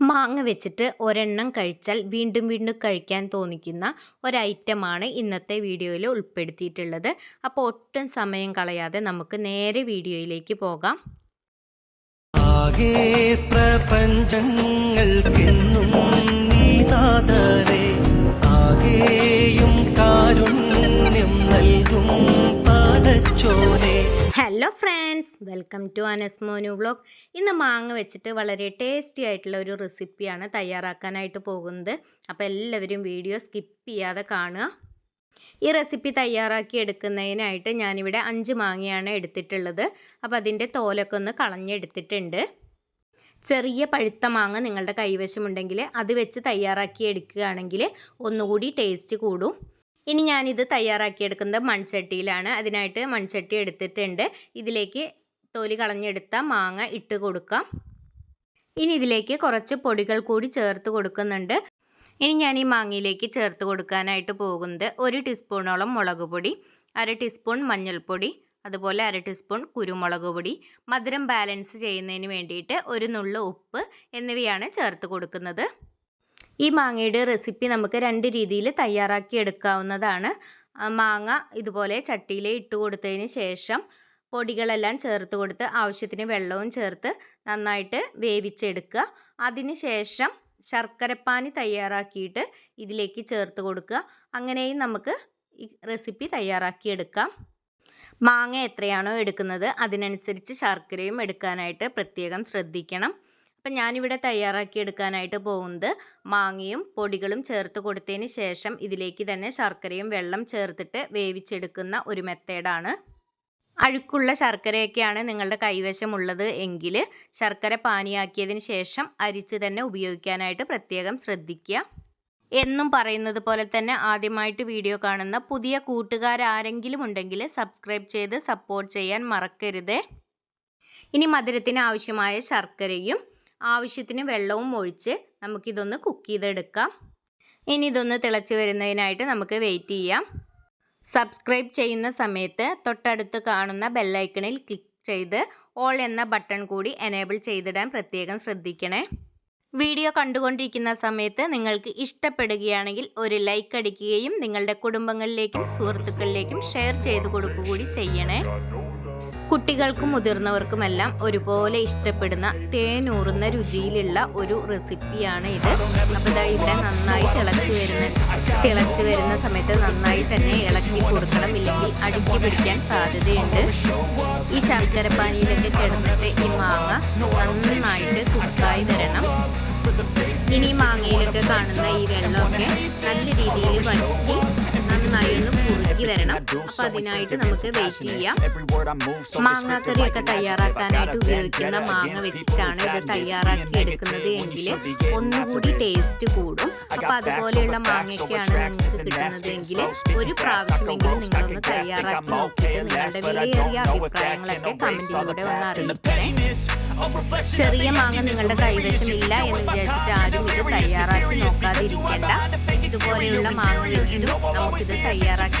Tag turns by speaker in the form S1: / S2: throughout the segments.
S1: മാങ്ങ വെച്ചിട്ട് ഒരെണ്ണം കഴിച്ചാൽ വീണ്ടും വീണ്ടും കഴിക്കാൻ തോന്നിക്കുന്ന ഒരൈറ്റമാണ് ഇന്നത്തെ വീഡിയോയിൽ ഉൾപ്പെടുത്തിയിട്ടുള്ളത്. അപ്പോൾ ഒട്ടും സമയം കളയാതെ നമുക്ക് നേരെ വീഡിയോയിലേക്ക് പോകാം.
S2: ആകെ പ്രപഞ്ചങ്ങൾക്കെന്നും ആകെയും കാരുണ്യം hello
S1: friends welcome to Anas Monu vlog. ഇന്ന് മാങ്ങ വെച്ചിട്ട് വളരെ ടേസ്റ്റി ആയിട്ടുള്ള ഒരു റെസിപ്പിയാണ് തയ്യാറാക്കാനായിട്ട് പോകുന്നത്. അപ്പോൾ എല്ലാവരും വീഡിയോ സ്കിപ്പ് ചെയ്യാതെ കാണുക. ഈ റെസിപ്പി തയ്യാറാക്കി എടുക്കുന്നതിനായിട്ട് ഞാനിവിടെ അഞ്ച് മാങ്ങയാണ് എടുത്തിട്ടുള്ളത്. അപ്പോൾ അതിന്റെ തോലൊക്കെ ഒന്ന് കളഞ്ഞെടുത്തിട്ടുണ്ട്. ചെറിയ പഴുത്ത മാങ്ങ നിങ്ങളുടെ കൈവശമുണ്ടെങ്കിൽ അത് വെച്ച് തയ്യാറാക്കി എടുക്കുകയാണെങ്കിൽ ഒന്നുകൂടി ടേസ്റ്റ് കൂടും. ഇനി ഞാനിത് തയ്യാറാക്കിയെടുക്കുന്നത് മൺചട്ടിയിലാണ്. അതിനായിട്ട് മൺചട്ടി എടുത്തിട്ടുണ്ട്. ഇതിലേക്ക് തൊലി കളഞ്ഞെടുത്ത മാങ്ങ ഇട്ട് കൊടുക്കാം. ഇനി ഇതിലേക്ക് കുറച്ച് പൊടികൾ കൂടി ചേർത്ത് കൊടുക്കുന്നുണ്ട്. ഇനി ഞാൻ ഈ മാങ്ങയിലേക്ക് ചേർത്ത് കൊടുക്കാനായിട്ട് പോകുന്നത് ഒരു ടീസ്പൂണോളം മുളക് പൊടി അര ടീസ്പൂൺ മഞ്ഞൾപ്പൊടി അതുപോലെ അര ടീസ്പൂൺ കുരുമുളക് പൊടി. മധുരം ബാലൻസ് ചെയ്യുന്നതിന് വേണ്ടിയിട്ട് ഒരു നുള്ളു ഉപ്പ് എന്നിവയാണ് ചേർത്ത് കൊടുക്കുന്നത്. ഈ മാങ്ങയുടെ റെസിപ്പി നമുക്ക് രണ്ട് രീതിയിൽ തയ്യാറാക്കി എടുക്കാവുന്നതാണ്. മാങ്ങ ഇതുപോലെ ചട്ടിയിൽ ഇട്ട് കൊടുത്തതിന് ശേഷം പൊടികളെല്ലാം ചേർത്ത് കൊടുത്ത് ആവശ്യത്തിന് വെള്ളവും ചേർത്ത് നന്നായിട്ട് വേവിച്ചെടുക്കുക. അതിനുശേഷം ശർക്കരപ്പാനി തയ്യാറാക്കിയിട്ട് ഇതിലേക്ക് ചേർത്ത് കൊടുക്കുക. അങ്ങനെയും നമുക്ക് ഈ റെസിപ്പി തയ്യാറാക്കിയെടുക്കാം മാങ്ങ എത്രയാണോ എടുക്കുന്നത് അതിനനുസരിച്ച് ശർക്കരയും എടുക്കാനായിട്ട് പ്രത്യേകം ശ്രദ്ധിക്കണം. അപ്പം ഞാനിവിടെ തയ്യാറാക്കി എടുക്കാനായിട്ട് പോകുന്നത് മാങ്ങയും പൊടികളും ചേർത്ത് കൊടുത്തതിന് ശേഷം ഇതിലേക്ക് തന്നെ ശർക്കരയും വെള്ളം ചേർത്തിട്ട് വേവിച്ചെടുക്കുന്ന ഒരു മെത്തേഡാണ്. അഴുക്കുള്ള ശർക്കരയൊക്കെയാണ് നിങ്ങളുടെ കൈവശമുള്ളത് എങ്കിൽ ശർക്കര പാനിയാക്കിയതിന് ശേഷം അരിച്ച് തന്നെ ഉപയോഗിക്കാനായിട്ട് പ്രത്യേകം ശ്രദ്ധിക്കുക. എന്നും പറയുന്നത് പോലെ തന്നെ ആദ്യമായിട്ട് വീഡിയോ കാണുന്ന പുതിയ കൂട്ടുകാരാരെങ്കിലും ഉണ്ടെങ്കിൽ സബ്സ്ക്രൈബ് ചെയ്ത് സപ്പോർട്ട് ചെയ്യാൻ മറക്കരുത്. ഇനി മധുരത്തിന് ആവശ്യമായ ശർക്കരയും ആവശ്യത്തിന് വെള്ളവും ഒഴിച്ച് നമുക്കിതൊന്ന് കുക്ക് ചെയ്തെടുക്കാം. ഇനി ഇതൊന്ന് തിളച്ച് വരുന്നതിനായിട്ട് നമുക്ക് വെയിറ്റ് ചെയ്യാം. സബ്സ്ക്രൈബ് ചെയ്യുന്ന സമയത്ത് തൊട്ടടുത്ത് കാണുന്ന ബെല്ലൈക്കണിൽ ക്ലിക്ക് ചെയ്ത് ഓൾ എന്ന ബട്ടൺ കൂടി എനേബിൾ ചെയ്തിടാൻ പ്രത്യേകം ശ്രദ്ധിക്കണേ. വീഡിയോ കണ്ടുകൊണ്ടിരിക്കുന്ന സമയത്ത് നിങ്ങൾക്ക് ഇഷ്ടപ്പെടുകയാണെങ്കിൽ ഒരു ലൈക്ക് അടിക്കുകയും നിങ്ങളുടെ കുടുംബങ്ങളിലേക്കും സുഹൃത്തുക്കളിലേക്കും ഷെയർ ചെയ്ത് കൊടുക്കുകൂടി ചെയ്യണേ. കുട്ടികൾക്കും മുതിർന്നവർക്കുമെല്ലാം ഒരുപോലെ ഇഷ്ടപ്പെടുന്ന തേനൂറുന്ന രുചിയിലുള്ള ഒരു റെസിപ്പിയാണ് ഇത്. അപ്പോൾ ഇതാ ഇവിടെ നന്നായി തിളച്ച് വരുന്ന തിളച്ച് വരുന്ന സമയത്ത് നന്നായി തന്നെ ഇളക്കി കൊടുക്കണം. ഇല്ലെങ്കിൽ അടുക്കി പിടിക്കാൻ സാധ്യതയുണ്ട്. ഈ ശർക്കരപ്പാനിയിലൊക്കെ കിടന്നിട്ട് ഈ മാങ്ങ നന്നായിട്ട് കുക്കായി വരണം. ഇനി മാങ്ങയിലൊക്കെ കാണുന്ന ഈ വെള്ളമൊക്കെ നല്ല രീതിയിൽ വറ്റി വരണം അപ്പൊ അതിനായിട്ട് നമുക്ക് വെയിറ്റ് ചെയ്യാം. മാങ്ങാക്കറിയൊക്കെ തയ്യാറാക്കാനായിട്ട് ഉപയോഗിക്കുന്ന മാങ്ങ വെച്ചിട്ടാണ് ഇത് തയ്യാറാക്കി എടുക്കുന്നത് എങ്കിൽ ഒന്നുകൂടി ടേസ്റ്റ് കൂടും. അപ്പൊ അതുപോലെയുള്ള മാങ്ങയൊക്കെയാണ് നിങ്ങൾക്ക് കിട്ടുന്നത് എങ്കിൽ ഒരു പ്രാവശ്യമെങ്കിലും നിങ്ങളൊന്ന് തയ്യാറാക്കി നോക്കിയിട്ട് നിങ്ങളുടെ വിലയേറിയ അഭിപ്രായങ്ങളൊക്കെ കമന്റിലൂടെ ഒന്ന് അറിയിക്കണേ ചെറിയ മാങ്ങ നിങ്ങളുടെ കൈവശമില്ല ഇല്ല എന്ന് വിചാരിച്ചിട്ട് ആരും ഇത് തയ്യാറാക്കി നോക്കാതിരിക്കേണ്ട. ഇതുപോലെയുള്ള മാങ്ങ വെച്ചിട്ടും നമുക്കിത് തയ്യാറാക്കി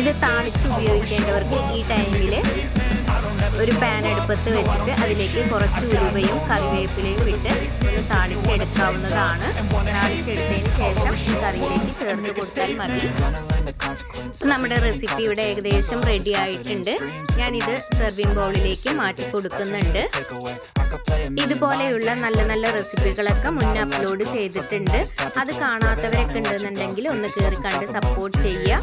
S1: ഇത് താളിച്ച് ഉപയോഗിക്കേണ്ടവർക്ക് ഈ ടൈമിൽ ഒരു പാൻ അടുപ്പത്ത് വെച്ചിട്ട് അതിലേക്ക് കുറച്ച് ഉലുവയും കറിവേപ്പിലയും ഇട്ട് ഒന്ന് താളിച്ചെടുക്കാവുന്നതാണ്. താളിച്ചെടുത്തതിന് ശേഷം ഈ കറിയിലേക്ക് ചേർത്ത് കൊടുത്താൽ മതി. നമ്മുടെ റെസിപ്പി ഇവിടെ ഏകദേശം റെഡി ആയിട്ടുണ്ട്. ഞാനിത് സെർവിങ് ബൗളിലേക്ക് മാറ്റി കൊടുക്കുന്നുണ്ട്. ഇതുപോലെയുള്ള നല്ല നല്ല റെസിപ്പികളൊക്കെ മുന്നേ അപ്ലോഡ് ചെയ്തിട്ടുണ്ട്. അത് കാണാത്തവരൊക്കെ ഉണ്ടെന്നുണ്ടെങ്കിൽ ഒന്ന് കയറി കണ്ട് സപ്പോർട്ട് ചെയ്യുക.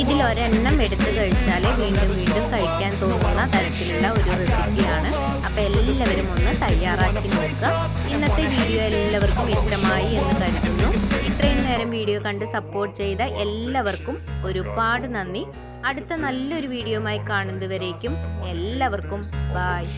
S1: ഇതിലൊരെണ്ണം എടുത്തു കഴിച്ചാൽ വീണ്ടും വീണ്ടും കഴിക്കാൻ തോന്നുന്ന തരത്തിലുള്ള ഒരു റെസിപ്പിയാണ്. അപ്പോൾ എല്ലാവരും ഒന്ന് തയ്യാറാക്കി നോക്കുക. ഇന്നത്തെ വീഡിയോ എല്ലാവർക്കും ഇഷ്ടമായി എന്ന് കരുതുന്നു. ഇത്രയും നേരം വീഡിയോ കണ്ട് സപ്പോർട്ട് ചെയ്ത എല്ലാവർക്കും ഒരുപാട് നന്ദി. അടുത്ത നല്ലൊരു വീഡിയോയുമായി കാണുന്നതുവരേക്കും എല്ലാവർക്കും ബായ്